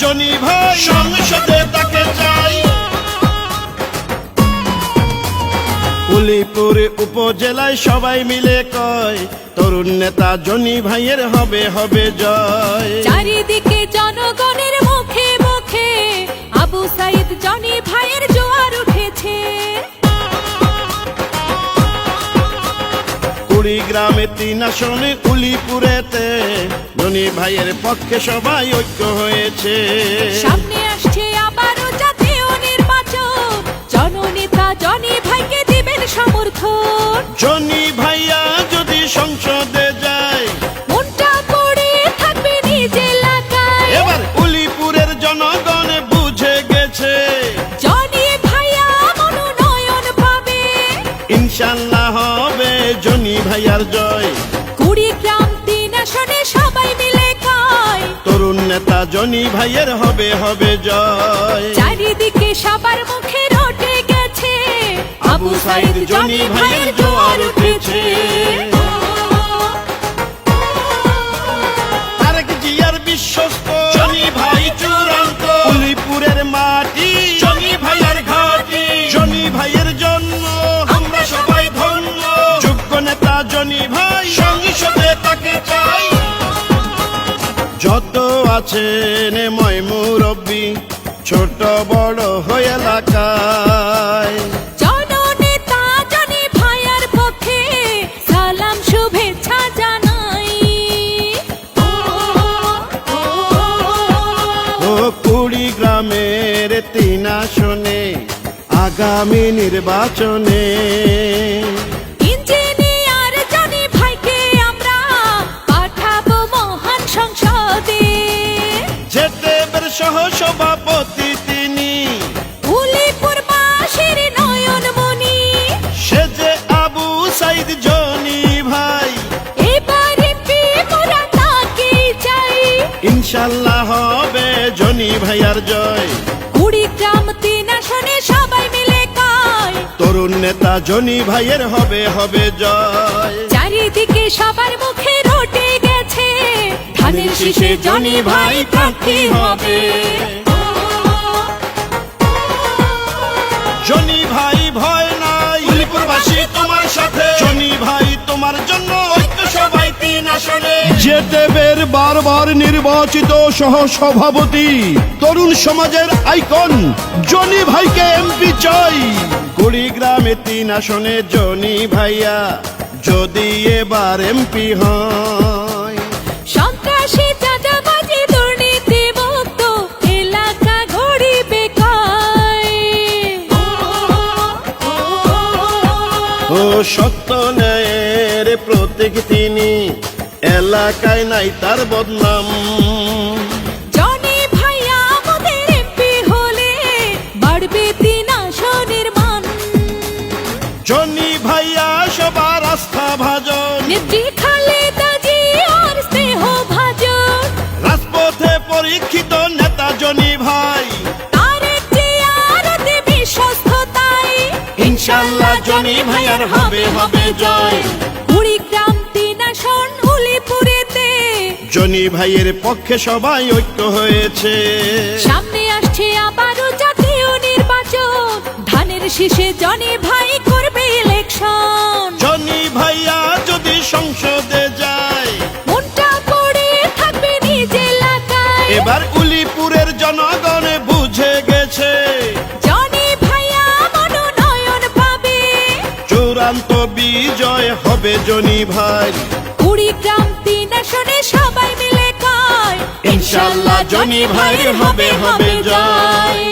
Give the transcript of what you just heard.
Johnny ভাই। সংসদে তাকে চাই। উলিপুর উপজেলায় সবাই মিলে কয় তরুণ নেতা জনি ভাইয়ের হবে হবে জয়। চারিদিকে জনগণের মুখে মুখে আবু সাইদ জনি ভাইয়ের জোয়ার কুড়িগ্রামে তিন আসনে উলিপুরেতে ননি ভাইয়ের পক্ষে সবাই ঐক্য হয়েছে। সামনে আসছে আবারও জাতীয় নির্বাচন। জননেতা জনি ভাইকে দিবেন সমর্থন। জনি ভাইয়া যদি সংসদে ইনশাল্লাহ হবে জনি ভাইয়ার জয়। কুড়ি কুড়িগ্রাম তিন আসনে সবাই মিলে কয় তরুণ নেতা জনি ভাইয়ের হবে হবে জয়। চারিদিকে সবার মুখে রটে গেছে। আবু সাইদ জনি ভাইয়ের জোয়ার ভাই সংসদে তাকে চাই। যত আছেন ময়মুরব্বী ছোট বড় হয়ে এলাকায়। জননেতা জনি ভাইয়ার পক্ষে সালাম শুভেচ্ছা জানাই। ও কুড়ি গ্রামের তিন আসনে আগামী নির্বাচনে। সহ সভাপতি তিনি উলিপুরবাসীর নয়নমণি সে যে আবু সাইদ জনি ভাই। এবারে মোরা তাকে চাই। ইনশাল্লাহ হবে জনি ভাইয়ার জয়। কুড়িগ্রাম তিন আসনে সবাই মিলে কয়। তরুণ নেতা জনি ভাইয়ের হবে হবে জয়। চারিদিকে সবার মুখে রটে ধানের শীষে জনি ভাই প্রার্থী হবে। জনি ভাই ভয় নাই। উলিপুরবাসী তোমার সাথে। জনি ভাই তোমার জন্য ঐক্য সবাই তিন আসনে। বারবার নির্বাচিত সহ সভাপতি তরুণ সমাজের আইকন জনি ভাইকে এমপি চাই। কুড়িগ্রামে তিন আসনে জনি ভাইয়া যদি এবার এমপি হয় সত্য ন্যায়ের প্রতীক তিনি। এলাকায় নাই তার বদনাম। জনি ভাইয়া আমাদের এমপি হলে বাড়বে তিন আসনের মান জনি ভাইয়া সবার আস্থা ভাজন। নেত্রী খালেদা জি আর স্নেহ ভাজন। রাজপথে পরীক্ষিত নেতা জনি ভাইয়ার হবে হবে জয়। কুড়িগ্রাম তিন আসন উলিপুরেতে। জনি ভাইয়ের পক্ষে সবাই ঐক্য হয়েছে। সামনে আসছে আবারও জাতীয় নির্বাচন। ধানের শীষে জনি ভাই করবে ইলেকশন জনি ভাইয়া যদি সংসদে চূড়ান্ত বিজয় হবে জনি ভাই। কুড়িগ্রাম তিন আসনে সবাই মিলে কয়। ইনশাল্লাহ জনি ভাইয়ের হবে হবে জয়।